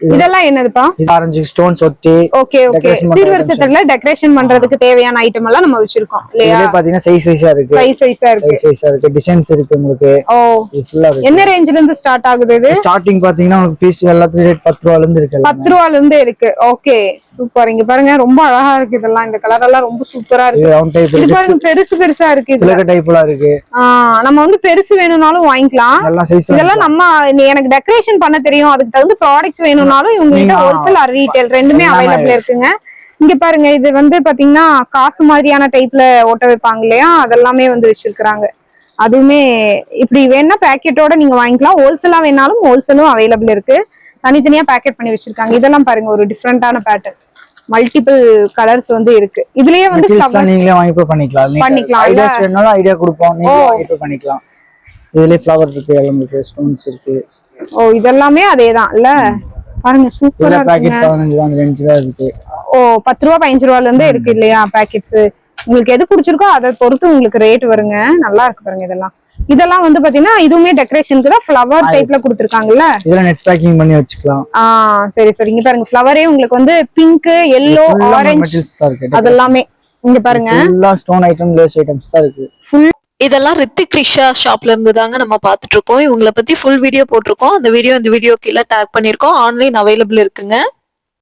இதெல்லாம் என்னதுப்பா? இது ஆரஞ்சு ஸ்டோன்ஸ் ஒட்டி ஓகே ஓகே Decoration பண்ற சீர்வரிசை items. தட்டுல டெக்கரேஷன் பண்றதுக்கு தேவையான ஐட்டம் எல்லாம் நம்ம வச்சிருக்கோம் இல்லையா? பாத்தீங்கன்னா சைஸ் வைஸா இருக்கு. சைஸ் சைஸா இருக்கு. சைஸ் வைஸா இருக்கு. டிசைன்ஸ் இருக்கு உங்களுக்கு. ஓ. இது என்ன ரேஞ்சில இருந்து ஸ்டார்ட் ஆகுது இது? ஸ்டார்டிங் பாத்தீங்கன்னா உங்களுக்கு பீஸ் எல்லாத்துலயும் ரேட் பத்து ரூபால இருந்து இருக்கு எல்லாமே. பத்து ரூபால இருந்து இருக்கு. ஓகே சூப்பர் இங்க பாருங்க ரொம்ப அழகா இருக்கு இதெல்லாம். இந்த கலர் எல்லாம் ரொம்ப சூப்பரா இது இருக்கு. ரவுண்ட் டைப் இது பாருங்க பெருசு பெருசா இருக்கு இதுல திலக டைப்லாம் இருக்கு. நம்ம வந்து பெருசு வேணும்னாலும் வாங்கிக்கலாம். சைஸ் இதெல்லாம் நம்ம எனக்கு டெக்கரேஷன் பண்ண தெரியும். அதுக்கு தகுந்த ப்ராடக்ட்ஸ் வேணும்னாலும் இவங்க கிட்ட நீங்க- ஹோல்சேல் ஆர் ரீட்டைல் ரெண்டுமே அவைலபிள் இருக்குங்க. இங்க பாருங்க இது வந்து பாத்தீங்கன்னா காசு மாதிரியான டைப்ல ஓட்ட வைப்பாங்க இல்லையா? அதெல்லாமே வந்து வச்சிருக்காங்க அதுவுமே இப்படி வேணா பேக்கெட்டோட நீங்க வாங்கிக்கலாம். ஹோல்சேலா வேணாலும் ஹோல்சேலும் அவைலபிள் இருக்கு. தனித்தனியா பேக்கெட் பண்ணி வச்சிருக்காங்க. இதெல்லாம் பாருங்க ஒரு டிஃப்ரெண்டான பேட்டர்ன் மல்டிபிள் கலர்ஸ் வந்து இருக்கு. இதுலயே வந்து நீங்களே வாங்கி பண்ணிக்கலாம். பண்ணிக்கலாம்? ஐடியாஸ் வேணாலும் ஐடியா கொடுப்போம். நீங்க வாங்கி பண்ணிக்கலாம். இதுலயே ஃப்ளவர் இருக்கு எல்லாம் இருக்கு ஸ்டோன்ஸ் இருக்கு. ஓ இதெல்லாமே அதேதான். இல்ல? பாருங்க சூப்பரா பேக்கெட் பதினஞ்சு ரூபா அந்த ரேஞ்சு தான் இருக்கு. ஓ பத்து ரூபா பதினஞ்சு ரூபால இருந்து இருக்கு இல்லையா பேக்கெட்ஸ் உங்களுக்கு எது பிடிச்சிருக்கோ அதை பொறுத்து உங்களுக்கு ரேட் வருங்க. நல்லா இருக்கு பாருங்க இதெல்லாம். இதெல்லாம் வந்து பாத்தீங்கன்னா இதுவுமே டெக்கரேஷனுக்கு தான் ஃப்ளவர் டைப்ல கொடுத்துருக்காங்கல்ல? இதுல நெட் பேக்கிங் பண்ணி வச்சுக்கலாம். ஆ சரி சரி. இங்க பாருங்க ஃப்ளவரே உங்களுக்கு வந்து பிங்க் எல்லோ ஆரஞ்சு அதெல்லாமே. இங்க பாருங்க. ஸ்டோன் ஐட்டம் லேஸ் ஐட்டம்ஸ் தான் இருக்கு. இதெல்லாம் ரித்திக் ரிஷா ஷாப்ல இருந்து தாங்க நம்ம பார்த்துட்டு இருக்கோம். இவங்களை பத்தி ஃபுல் வீடியோ போட்டிருக்கோம். அந்த வீடியோ இந்த வீடியோ கீழே டேக் பண்ணியிருக்கோம். ஆன்லைன் அவைலபிள் இருக்குங்க.